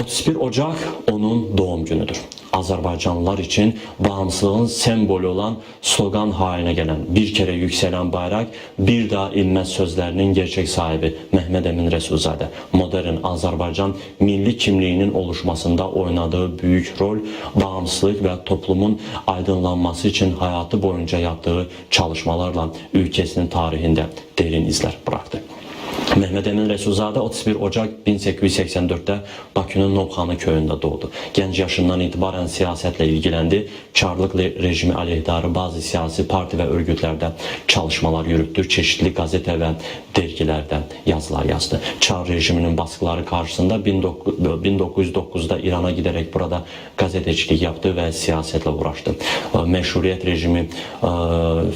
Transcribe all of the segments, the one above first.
31 Ocak onun doğum günüdür. Azerbaycanlılar için bağımsızlığın sembolü olan slogan haline gelen bir kere yükselen bayrak bir daha inmez sözlerinin gerçek sahibi Mehmet Emin Resulzade modern Azerbaycan milli kimliğinin oluşmasında oynadığı büyük rol bağımsızlık ve toplumun aydınlanması için hayatı boyunca yaptığı çalışmalarla ülkesinin tarihinde derin izler bıraktı. Mehmet Emin Resulzade 31 Ocak 1884'te Bakü'nün Novxanı köyündə doğdu. Genç yaşından itibaren siyasetle ilgilendi. Çarlık le- rejimi aleyhdarı bazı siyasi parti ve örgütlerde çalışmalar yürüttü. Çeşitli gazete ve dergilerde yazılar yazdı. Çar rejiminin baskıları karşısında 19 1909'da İran'a giderek burada gazetecilik yaptı ve siyasetle uğraştı. Ee, Meşruiyet rejimi e,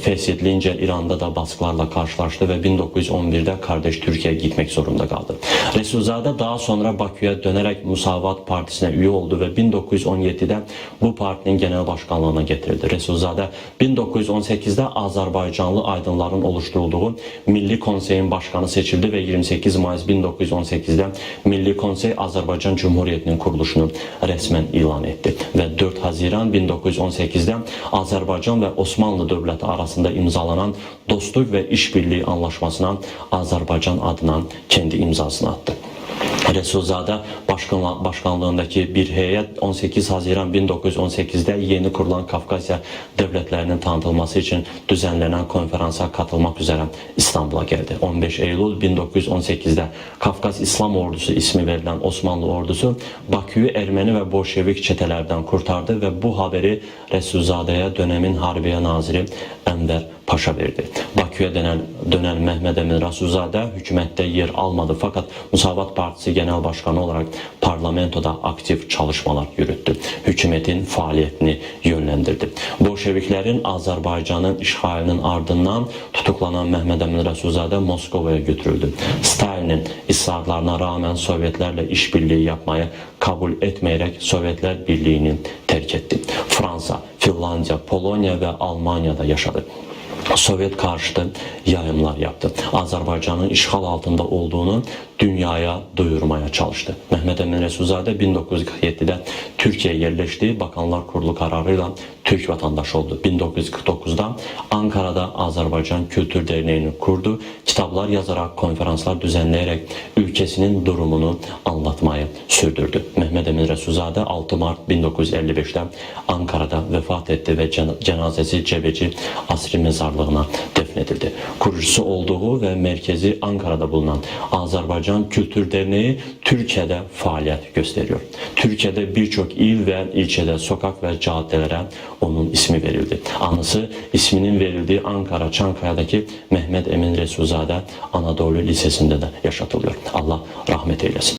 feshedilince İran'da da baskılarla karşılaştı ve 1911'de kardeş Türkiye'ye gitmek zorunda kaldı. Resulzade daha sonra Bakü'ye dönerek Musavat Partisi'ne üye oldu ve 1917'de bu partinin genel başkanlığına getirildi. Resulzade 1918'de Azerbaycanlı aydınların oluşturulduğu Milli Konseyin başkanı seçildi ve 28 Mayıs 1918'de Milli Konsey Azerbaycan Cumhuriyeti'nin kuruluşunu resmen ilan etti ve 4 Haziran 1918'de Azerbaycan ve Osmanlı Devleti arasında imzalanan dostluk ve işbirliği anlaşmasına Azerbaycan adına kendi imzasını attı. Resulzade başkanla- başkanlığındaki bir heyet 18 Haziran 1918'de yeni kurulan Kafkasya devletlerinin tanıtılması için düzenlenen konferansa katılmak üzere İstanbul'a geldi. 15 Eylül 1918'de Kafkas İslam Ordusu ismi verilen Osmanlı ordusu Bakü'yü Ermeni ve Bolşevik çetelerden kurtardı ve bu haberi Resulzade'ye dönemin Harbiye Naziri Enver Paşa verdi. Bakü'ye dönen, dönen Mehmet Emin Rasulzade hükümette yer almadı fakat Musavat Partisi Genel Başkanı olarak parlamentoda aktif çalışmalar yürüttü. Hükümetin faaliyetini yönlendirdi. Bolşeviklerin Azerbaycan'ın işgalinin ardından tutuklanan Mehmet Emin Rasulzade Moskova'ya götürüldü. Stalin'in ısrarlarına rağmen Sovyetlerle işbirliği yapmayı kabul etmeyerek Sovyetler Birliği'ni terk etti. Fransa, Finlandiya, Polonya ve Almanya'da yaşadı. Sovyet karşıtı yayımlar yaptı. Azerbaycan'ın işgal altında olduğunu dünyaya duyurmaya çalıştı. Mehmet Emin Resulzade 1947'de Türkiye'ye yerleşti. Bakanlar Kurulu kararıyla Türk vatandaşı oldu. 1949'da Ankara'da Azerbaycan Kültür Derneği'ni kurdu. Kitaplar yazarak, konferanslar düzenleyerek ülkesinin durumunu anlatmayı sürdürdü. Mehmet Emin Resulzade 6 Mart 1955'te Ankara'da vefat etti ve cen- cenazesi Cebeci Asri Mezarlığı'na defnedildi. Kurucusu olduğu ve merkezi Ankara'da bulunan Azerbaycan Kültür Derneği Türkiye'de faaliyet gösteriyor. Türkiye'de birçok il ve ilçede sokak ve caddelere onun ismi verildi. Anısı isminin verildiği Ankara Çankaya'daki Mehmet Emin Resulzade Anadolu Lisesi'nde de yaşatılıyor. Allah rahmet eylesin.